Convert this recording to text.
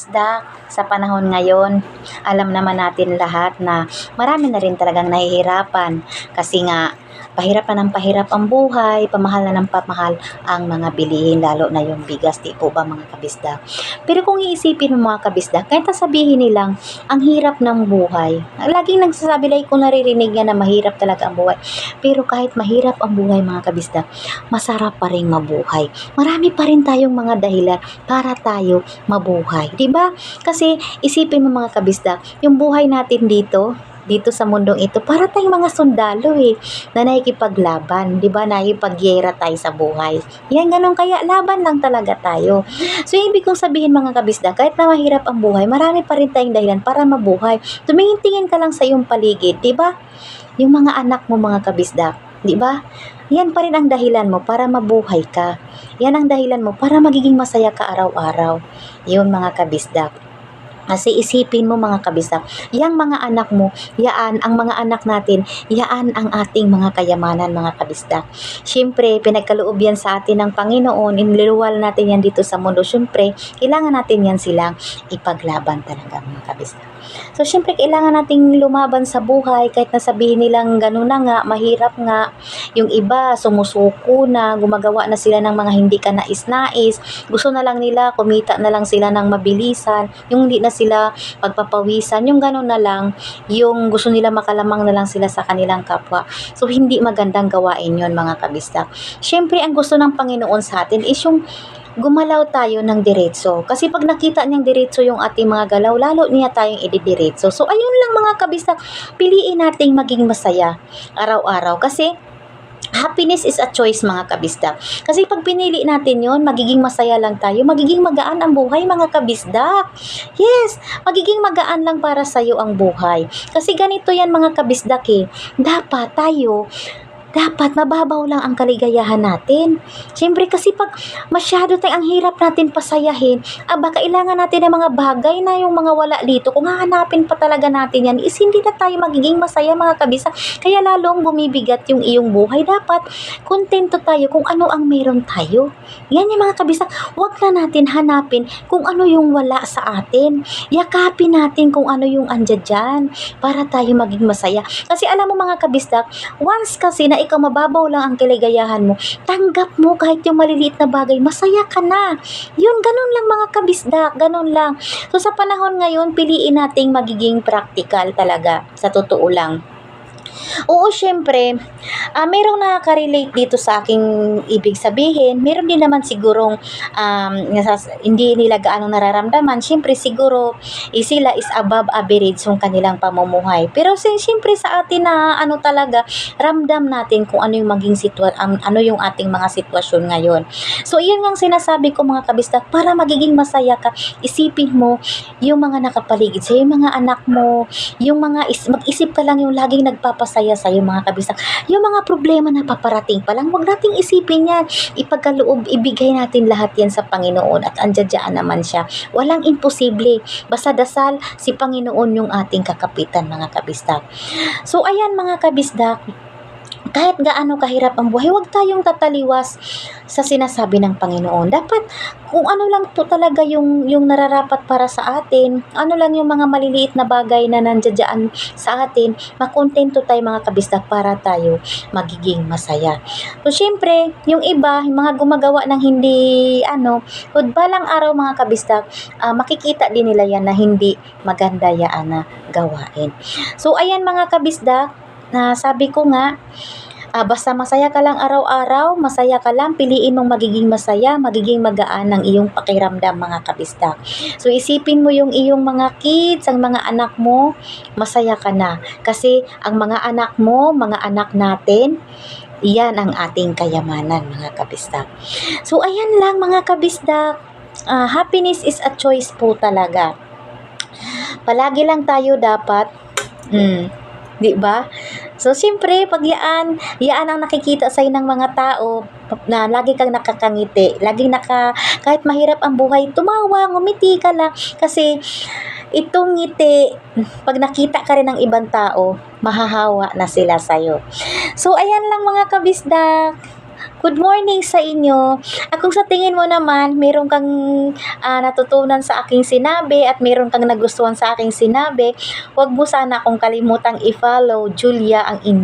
Isda, sa panahon ngayon, alam naman natin lahat na marami na rin talagang nahihirapan. Kasi nga pahirapan ng pahirap ang buhay, pamahal na ng pamahal ang mga bilihin, lalo na yung bigas, di po ba mga kabisda. Pero kung iisipin mo mga kabisda, kahit na sabihin nilang ang hirap ng buhay, laging nagsasabi like kung naririnig niya na mahirap talaga ang buhay. Pero kahit mahirap ang buhay mga kabisda, masarap pa rin mabuhay. Marami pa rin tayong mga dahilan para tayo mabuhay. 'Di ba? Kasi isipin mo mga kabisda, yung buhay natin dito, dito sa mundong ito, para tayong mga sundalo eh, na nakikipaglaban, 'di ba? Nakikipagyera tayo sa buhay. Yan ganun kaya laban lang talaga tayo. So ibig kong sabihin mga kabisda, kahit na mahirap ang buhay, marami pa rin tayong dahilan para mabuhay. Tumingin-tingin ka lang sa iyong paligid, 'di ba? Yung mga anak mo mga kabisda, 'di ba? Yan pa rin ang dahilan mo para mabuhay ka. Yan ang dahilan mo para magiging masaya ka araw-araw. Yun mga kabisdak. Kasi isipin mo mga kabisdak, yang mga anak mo, yaan ang mga anak natin, yaan ang ating mga kayamanan mga kabisdak. Siyempre, pinagkaloob yan sa atin ng Panginoon, inililuwal natin yan dito sa mundo. Siyempre, kailangan natin yan silang ipaglaban talaga mga kabisdak. So, siyempre, kailangan nating lumaban sa buhay kahit na sabihin nilang gano'n na nga, mahirap nga. Yung iba, sumusuko na, gumagawa na sila ng mga hindi ka nais-nais. Gusto na lang nila, kumita na lang sila ng mabilisan. Yung hindi na sila pagpapawisan. Yung gano'n na lang, yung gusto nila makalamang na lang sila sa kanilang kapwa. So, hindi magandang gawain yon mga kabistak. Siyempre, ang gusto ng Panginoon sa atin is yung gumalaw tayo ng diretso. Kasi pag nakita niyang diretso yung ating mga galaw, lalo niya tayong ididiretso. So, ayun lang mga kabistak, piliin nating maging masaya araw-araw. Kasi, happiness is a choice mga kabisdak. Kasi pag pinili natin yon magiging masaya lang tayo, magiging magaan ang buhay mga kabisdak. Yes, magiging magaan lang para sa iyo ang buhay. Kasi ganito yan mga kabisdak eh. Dapat tayo dapat mababaw lang ang kaligayahan natin. Siyempre kasi pag masyado tayong ang hirap natin pasayahin, aba kailangan natin ng mga bagay na yung mga wala dito. Kung hahanapin pa talaga natin yan, is hindi na tayo magiging masaya mga kabisa. Kaya lalong bumibigat yung iyong buhay. Dapat kontento tayo kung ano ang meron tayo. Yan yung mga kabisa. Huwag na natin hanapin kung ano yung wala sa atin. Yakapin natin kung ano yung andyan dyan para tayo maging masaya. Kasi alam mo mga kabisdak, once kasi na ikaw mababaw lang ang kaligayahan mo, tanggap mo kahit yung maliliit na bagay, masaya ka na. Yun, ganun lang mga kabisdak, ganun lang. So sa panahon ngayon, piliin nating magiging practical talaga, sa totoo lang. Oo, syempre, ah merong nakaka-relate dito sa aking ibig sabihin. Meron din naman sigurong um, nasas- hindi nila gaano nararamdaman. Syempre, siguro eh, sila is above average yung kanilang pamumuhay. Pero syempre sa atin na ano talaga, ramdam natin kung ano yung maging sitwa um, ano yung ating mga sitwasyon ngayon. So, iyan ang sinasabi ko mga kabistak, para magiging masaya ka, isipin mo yung mga nakapaligid sa yung mga anak mo, yung mga is, mag-isip ka lang yung laging nagpapasaya sa yung mga kabistak. Yung mga problema na paparating pa lang, wag nating isipin yan. Ipagkaloob, ibigay natin lahat yan sa Panginoon at andyan naman siya. Walang imposible. Basta dasal, si Panginoon yung ating kakapitan mga kabistak. So, ayan mga kabisdak, kahit gaano kahirap ang buhay, huwag tayong tataliwas sa sinasabi ng Panginoon. Dapat kung ano lang po talaga yung, yung nararapat para sa atin, ano lang yung mga maliliit na bagay na nandiyan sa atin, makontento tayo mga kabisdak para tayo magiging masaya. So, syempre, yung iba, yung mga gumagawa ng hindi, ano, balang araw mga kabisdak, ah, makikita din nila yan na hindi maganda yaan na gawain. So, ayan mga kabisdak, na sabi ko nga, ah, basta masaya ka lang araw-araw, masaya ka lang, piliin mong magiging masaya, magiging magaan ng iyong pakiramdam mga kabisdak. So isipin mo yung iyong mga kids, ang mga anak mo, masaya ka na. Kasi ang mga anak mo, mga anak natin, iyan ang ating kayamanan mga kabisdak. So ayan lang mga kabisdak. Ah, happiness is a choice po talaga. Palagi lang tayo dapat mm, 'di ba? So, siyempre, pag yaan, yaan ang nakikita sa'yo ng mga tao, na lagi kang nakakangiti, lagi naka, kahit mahirap ang buhay, tumawa, ngumiti ka lang, kasi, itong ngiti, pag nakita ka rin ng ibang tao, mahahawa na sila sa'yo. So, ayan lang mga kabisdak. Good morning sa inyo. At kung sa tingin mo naman, meron kang ah, natutunan sa aking sinabi at meron kang nagustuhan sa aking sinabi, huwag mo sana akong kalimutang i-follow Julia ang inyong